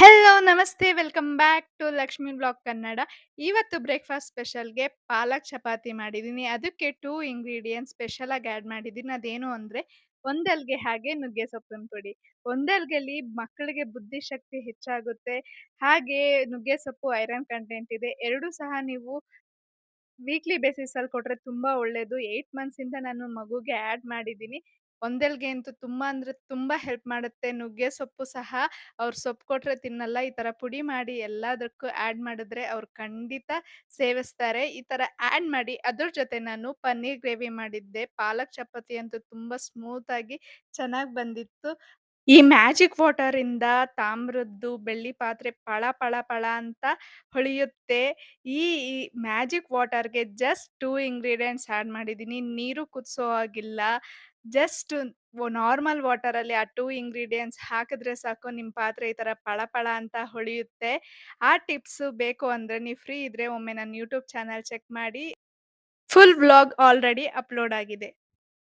Hello ನಮಸ್ತೆ welcome back to Lakshmi blog Kannada. ಇವತ್ತು breakfast ಸ್ಪೆಷಲ್‌ಗೆ ಪಾಲಕ್ ಚಪಾತಿ ಮಾಡಿದ್ದೀನಿ. ಅದಕ್ಕೆ ಟೂ ಇಂಗ್ರೀಡಿಯೆಂಟ್ ಸ್ಪೆಷಲ್ ಆಗಿ ಆಡ್ ಮಾಡಿದ್ದೀನಿ. ಅದೇನು ಅಂದರೆ ಒಂದಲ್ಗೆ ಹಾಗೆ ನುಗ್ಗೆ ಸೊಪ್ಪಿನ ಪುಡಿ. ಒಂದಲ್ಗೆಲಿ ಮಕ್ಕಳಿಗೆ ಬುದ್ಧಿಶಕ್ತಿ ಹೆಚ್ಚಾಗುತ್ತೆ. ಹಾಗೆ ನುಗ್ಗೆ ಸೊಪ್ಪು ಐರನ್ ಕಂಟೆಂಟ್ ಇದೆ. ಎರಡೂ ಸಹ ನೀವು ವೀಕ್ಲಿ ಬೇಸಿಸ್ ಅಲ್ಲಿ ಕೊಟ್ರೆ ತುಂಬಾ ಒಳ್ಳೇದು. 8 ಮಂತ್ಸ್ ಇಂದ ನಾನು ಮಗುಗೆ ಆಡ್ ಮಾಡಿದ್ದೀನಿ. ಒಂದೆಲ್ಗೆ ಅಂತೂ ತುಂಬಾ ಅಂದ್ರೆ ತುಂಬಾ ಹೆಲ್ಪ್ ಮಾಡುತ್ತೆ. ನುಗ್ಗೆ ಸೊಪ್ಪು ಸಹ ಅವ್ರು ಸೊಪ್ಪು ಕೊಟ್ರೆ ತಿನ್ನಲ್ಲ. ಈ ತರ ಪುಡಿ ಮಾಡಿ ಎಲ್ಲದಕ್ಕೂ ಆಡ್ ಮಾಡಿದ್ರೆ ಅವ್ರು ಖಂಡಿತ ಸೇವಿಸ್ತಾರೆ. ಈ ತರ ಆಡ್ ಮಾಡಿ ಅದ್ರ ಜೊತೆ ನಾನು ಪನ್ನೀರ್ ಗ್ರೇವಿ ಮಾಡಿದ್ದೆ. ಪಾಲಕ್ ಚಪಾತಿ ಅಂತೂ ತುಂಬಾ ಸ್ಮೂತ್ ಆಗಿ ಚೆನ್ನಾಗ್ ಬಂದಿತ್ತು. ಈ ಮ್ಯಾಜಿಕ್ ವಾಟರ್ ಇಂದ ತಾಮ್ರದ್ದು ಬೆಳ್ಳಿ ಪಾತ್ರೆ ಪಳ ಪಳ ಪಳ ಅಂತ ಹೊಳೆಯುತ್ತೆ. ಈ ಈ ಮ್ಯಾಜಿಕ್ ವಾಟರ್‌ಗೆ ಜಸ್ಟ್ ಟೂ ಇಂಗ್ರೀಡಿಯೆಂಟ್ಸ್ ಆಡ್ ಮಾಡಿದ್ದೀನಿ. ನೀರು ಕುದಿಸೋ ಹಾಗಿಲ್ಲ. ಜಸ್ಟ್ ನಾರ್ಮಲ್ ವಾಟರ್ ಅಲ್ಲಿ ಆ ಟೂ ಇಂಗ್ರೀಡಿಯೆಂಟ್ಸ್ ಹಾಕಿದ್ರೆ ಸಾಕು ನಿಮ್ಮ ಪಾತ್ರೆ ಈ ತರ ಪಳ ಪಳ ಅಂತ ಹೊಳೆಯುತ್ತೆ. ಆ ಟಿಪ್ಸ್ ಬೇಕು ಅಂದ್ರೆ ನೀವು ಫ್ರೀ ಇದ್ರೆ ಒಮ್ಮೆ ನನ್ನ ಯೂಟ್ಯೂಬ್ ಚಾನಲ್ ಚೆಕ್ ಮಾಡಿ. ಫುಲ್ ವ್ಲಾಗ್ ಆಲ್ರೆಡಿ ಅಪ್ಲೋಡ್ ಆಗಿದೆ.